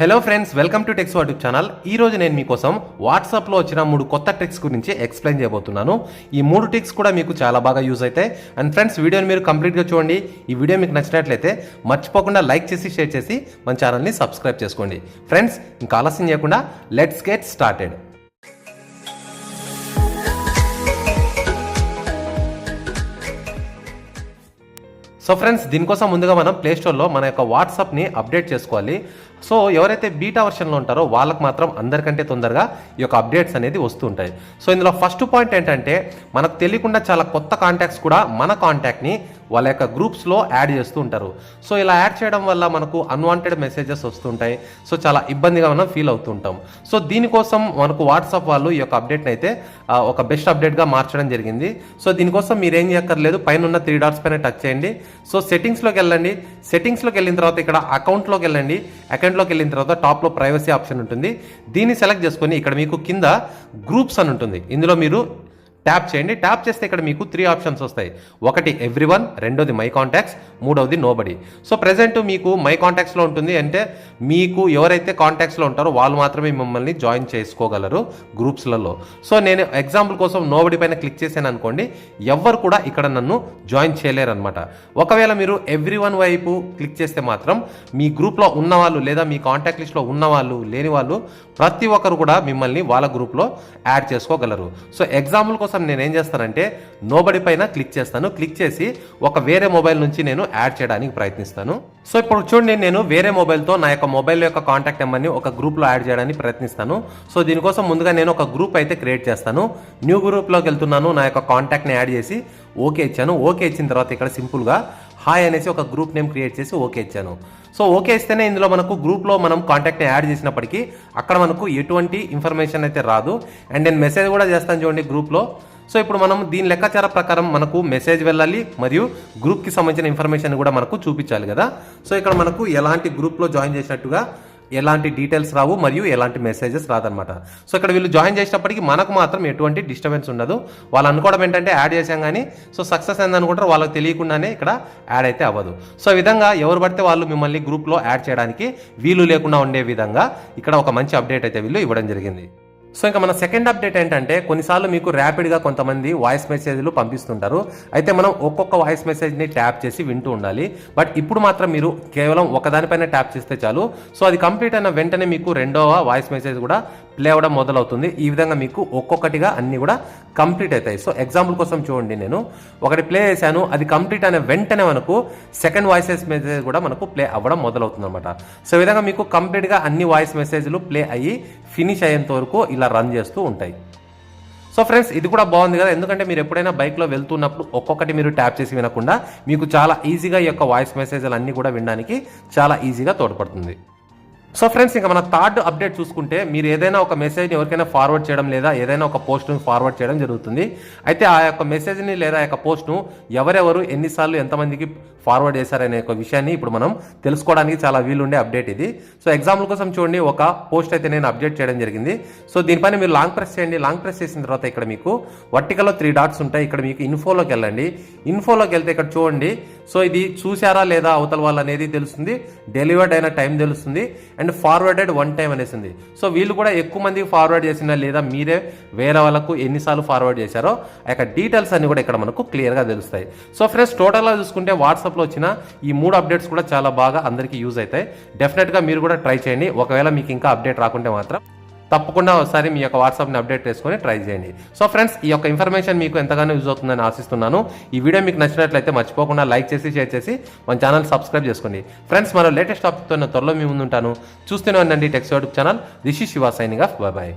Hello friends welcome to techs YouTube channel ఈ రోజు నేను మీకోసం వాట్సాప్లో వచ్చిన మూడు కొత్త ట్రిక్స్ గురించి ఎక్స్ప్లెయిన్ చేయబోతున్నాను. ఈ మూడు ట్రిక్స్ కూడా మీకు చాలా బాగా యూజ్ అవుతాయి అండ్ ఫ్రెండ్స్ వీడియోని మీరు కంప్లీట్గా చూడండి. ఈ వీడియో మీకు నచ్చినట్లయితే మర్చిపోకుండా లైక్ చేసి షేర్ చేసి మన ఛానల్ని సబ్స్క్రైబ్ చేసుకోండి. ఫ్రెండ్స్ ఇంకా ఆలస్యం చేయకుండా let's get started so friends దీనికోసం ముందుగా మనం ప్లేస్టోర్లో మన యొక్క వాట్సాప్ని అప్డేట్ చేసుకోవాలి. సో ఎవరైతే బీటా వర్షన్లో ఉంటారో వాళ్ళకి మాత్రం అందరికంటే తొందరగా ఈ యొక్క అప్డేట్స్ అనేది వస్తుంటాయి సో ఇందులో ఫస్ట్ పాయింట్ ఏంటంటే మనకు తెలియకుండా చాలా కొత్త కాంటాక్ట్స్ కూడా మన కాంటాక్ట్ని వాళ్ళ యొక్క గ్రూప్స్లో యాడ్ చేస్తూ ఉంటారు. సో ఇలా యాడ్ చేయడం వల్ల మనకు అన్వాంటెడ్ మెసేజెస్ వస్తుంటాయి సో చాలా ఇబ్బందిగా మనం ఫీల్ అవుతుంటాం సో దీనికోసం మనకు వాట్సాప్ వాళ్ళు ఈ యొక్క అప్డేట్ని అయితే ఒక బెస్ట్ అప్డేట్గా మార్చడం జరిగింది. సో దీనికోసం మీరు ఏం చేయక్కర్లేదు పైన ఉన్న త్రీ డాట్స్ పైన టచ్ చేయండి. సో సెట్టింగ్స్లోకి వెళ్ళండి. సెట్టింగ్స్లోకి వెళ్ళిన తర్వాత ఇక్కడ అకౌంట్లోకి వెళ్ళండి. అకౌంట్లోకి వెళ్ళిన తర్వాత టాప్లో ప్రైవసీ ఆప్షన్ ఉంటుంది. దీన్ని సెలెక్ట్ చేసుకొని ఇక్కడ మీకు కింద గ్రూప్స్ అని ఉంటుంది. ఇందులో మీరు ట్యాప్ చేయండి. ట్యాప్ చేస్తే ఇక్కడ మీకు త్రీ ఆప్షన్స్ వస్తాయి. ఒకటి ఎవ్రీ వన్ రెండోది మై కాంటాక్ట్స్ మూడవది నోబడి సో ప్రజెంట్ మీకు మై కాంటాక్ట్స్లో ఉంటుంది అంటే మీకు ఎవరైతే కాంటాక్ట్స్లో ఉంటారో వాళ్ళు మాత్రమే మిమ్మల్ని జాయిన్ చేసుకోగలరు గ్రూప్స్లలో సో నేను ఎగ్జాంపుల్ కోసం నోబడి పైన క్లిక్ చేశాను అనుకోండి ఎవ్వరు కూడా ఇక్కడ నన్ను జాయిన్ చేయలేరు అనమాట ఒకవేళ మీరు ఎవ్రీ వన్ వైపు క్లిక్ చేస్తే మాత్రం మీ గ్రూప్లో ఉన్నవాళ్ళు లేదా మీ కాంటాక్ట్ లిస్ట్లో ఉన్నవాళ్ళు లేని వాళ్ళు ప్రతి ఒక్కరు కూడా మిమ్మల్ని వాళ్ళ గ్రూప్లో యాడ్ చేసుకోగలరు. సో ఎగ్జాంపుల్ కోసం నేను ఏం చేస్తానంటే నోబడి పైన క్లిక్ చేస్తాను. క్లిక్ చేసి ఒక వేరే మొబైల్ నుంచి నేను యాడ్ చేయడానికి ప్రయత్నిస్తాను. సో ఇప్పుడు చూడండి నేను వేరే మొబైల్తో నా యొక్క మొబైల్ యొక్క కాంటాక్ట్ నెంబర్ని ఒక గ్రూప్లో యాడ్ చేయడానికి ప్రయత్నిస్తాను. సో దీనికోసం ముందుగా నేను ఒక గ్రూప్ అయితే క్రియేట్ చేస్తాను. న్యూ గ్రూప్లోకి వెళ్తున్నాను నా యొక్క కాంటాక్ట్ని యాడ్ చేసి ఓకే ఇచ్చాను. ఓకే ఇచ్చిన తర్వాత ఇక్కడ సింపుల్గా హాయ్ అనేసి ఒక గ్రూప్ నేమ్ క్రియేట్ చేసి ఓకే ఇచ్చాను. సో ఓకే ఇస్తేనే ఇందులో మనకు గ్రూప్లో మనం కాంటాక్ట్ని యాడ్ చేసినప్పటికీ అక్కడ మనకు ఎటువంటి ఇన్ఫర్మేషన్ అయితే రాదు. అండ్ నేను మెసేజ్ కూడా చేస్తాను చూడండి గ్రూప్లో సో ఇప్పుడు మనం దీని లెక్కాచార ప్రకారం మనకు మెసేజ్ వెళ్ళాలి మరియు గ్రూప్కి సంబంధించిన ఇన్ఫర్మేషన్ కూడా మనకు చూపించాలి కదా. సో ఇక్కడ మనకు ఎలాంటి గ్రూప్లో జాయిన్ చేసినట్టుగా ఎలాంటి డీటెయిల్స్ రావు మరియు ఎలాంటి మెసేజెస్ రాదనమాట సో ఇక్కడ వీళ్ళు జాయిన్ చేసినప్పటికీ మనకు మాత్రం ఎటువంటి డిస్టర్బెన్స్ ఉండదు. వాళ్ళు అనుకోవడం ఏంటంటే యాడ్ చేసాం కానీ సో సక్సెస్ అయింది అనుకుంటారు వాళ్ళకి తెలియకుండానే ఇక్కడ యాడ్ అయితే అవ్వదు. సో ఈ విధంగా ఎవరు పడితే వాళ్ళు మిమ్మల్ని గ్రూప్లో యాడ్ చేయడానికి వీలు లేకుండా ఉండే విధంగా ఇక్కడ ఒక మంచి అప్డేట్ అయితే వీళ్ళు ఇవ్వడం జరిగింది. సో ఇంకా మన సెకండ్ అప్డేట్ ఏంటంటే కొన్నిసార్లు మీకు ర్యాపిడ్గా కొంతమంది వాయిస్ మెసేజ్లు పంపిస్తుంటారు. అయితే మనం ఒక్కొక్క వాయిస్ మెసేజ్ని ట్యాప్ చేసి వింటూ ఉండాలి. బట్ ఇప్పుడు మాత్రం మీరు కేవలం ఒకదానిపైన ట్యాప్ చేస్తే చాలు. సో అది కంప్లీట్ అయిన వెంటనే మీకు రెండవ వాయిస్ మెసేజ్ కూడా ప్లే అవ్వడం మొదలవుతుంది. ఈ విధంగా మీకు ఒక్కొక్కటిగా అన్నీ కూడా కంప్లీట్ అవుతాయి. సో ఎగ్జాంపుల్ కోసం చూడండి నేను. ఒకటి ప్లే చేశాను. అది కంప్లీట్ అయిన వెంటనే మనకు సెకండ్ వాయిసెస్ మెసేజ్ కూడా మనకు ప్లే అవ్వడం మొదలవుతుంది అనమాట సో ఈ విధంగా మీకు కంప్లీట్గా అన్ని వాయిస్ మెసేజ్లు ప్లే అయ్యి ఫినిష్ అయ్యేంత వరకు ఇలా రన్ చేస్తూ ఉంటాయి. సో ఫ్రెండ్స్ ఇది కూడా బాగుంది కదా. ఎందుకంటే మీరు ఎప్పుడైనా బైక్లో వెళ్తున్నప్పుడు ఒక్కొక్కటి మీరు ట్యాప్ చేసి వినకుండా మీకు చాలా ఈజీగా ఈ యొక్క వాయిస్ మెసేజ్లు అన్నీ కూడా వినడానికి చాలా ఈజీగా తోడ్పడుతుంది. సో ఫ్రెండ్స్ ఇంకా మన థర్డ్ అప్డేట్ చూసుకుంటే మీరు ఏదైనా ఒక మెసేజ్ని ఎవరికైనా ఫార్వర్డ్ చేయడం లేదా ఏదైనా ఒక పోస్ట్ను ఫార్వర్డ్ చేయడం జరుగుతుంది. అయితే ఆ యొక్క మెసేజ్ని లేదా ఆ యొక్క పోస్ట్ను ఎవరెవరు ఎన్నిసార్లు ఎంతమందికి ఫార్వర్డ్ చేశారనే ఒక విషయాన్ని ఇప్పుడు మనం తెలుసుకోవడానికి చాలా వీలుండే అప్డేట్ ఇది. సో ఎగ్జాంపుల్ కోసం చూడండి ఒక పోస్ట్ అయితే నేను అప్డేట్ చేయడం జరిగింది. సో దీనిపైన మీరు లాంగ్ ప్రెస్ చేయండి. లాంగ్ ప్రెస్ చేసిన తర్వాత ఇక్కడ మీకు వర్టికల్లో త్రీ డాట్స్ ఉంటాయి. ఇక్కడ మీకు ఇన్ఫోలోకి వెళ్ళండి. ఇన్ఫోలోకి వెళ్తే ఇక్కడ చూడండి. సో ఇది చూసారా లేదా అవతల వాళ్ళు అనేది తెలుస్తుంది. డెలివర్డ్ అయిన టైం తెలుస్తుంది. అండ్ ఫార్వర్డెడ్ వన్ టైం అనేసింది. సో వీళ్ళు కూడా ఎక్కువ మందికి ఫార్వర్డ్ చేసిన లేదా మీరే వేరే వాళ్ళకు ఎన్నిసార్లు ఫార్వర్డ్ చేశారో ఆ యొక్క డీటెయిల్స్ అన్ని కూడా ఇక్కడ మనకు క్లియర్గా తెలుస్తాయి. సో ఫ్రెండ్స్ టోటల్గా చూసుకుంటే వాట్సాప్లో వచ్చిన ఈ మూడు అప్డేట్స్ కూడా చాలా బాగా అందరికీ యూజ్ అవుతాయి. డెఫినెట్గా మీరు కూడా ట్రై చేయండి. ఒకవేళ మీకు ఇంకా అప్డేట్ రాకుంటే మాత్రం తప్పకుండా ఒకసారి మీ యొక్క వాట్సాప్ని అప్డేట్ చేసుకొని ట్రై చేయండి. సో ఫ్రెండ్స్ ఈ యొక్క ఇన్ఫర్మేషన్ మీకు ఎంతగానో యూజ్ అవుతుందని ఆశిస్తున్నాను. ఈ వీడియో మీకు నచ్చినట్లయితే మర్చిపోకుండా లైక్ చేసి షేర్ చేసి మన ఛానల్ సబ్స్క్రైబ్ చేసుకోండి. ఫ్రెండ్స్ మరో లేటెస్ట్ టాపిక్తో త్వరలో మీ ముందుంటాను. చూస్తూనే ఉండండి techs YouTube channel this Shiva signing off bye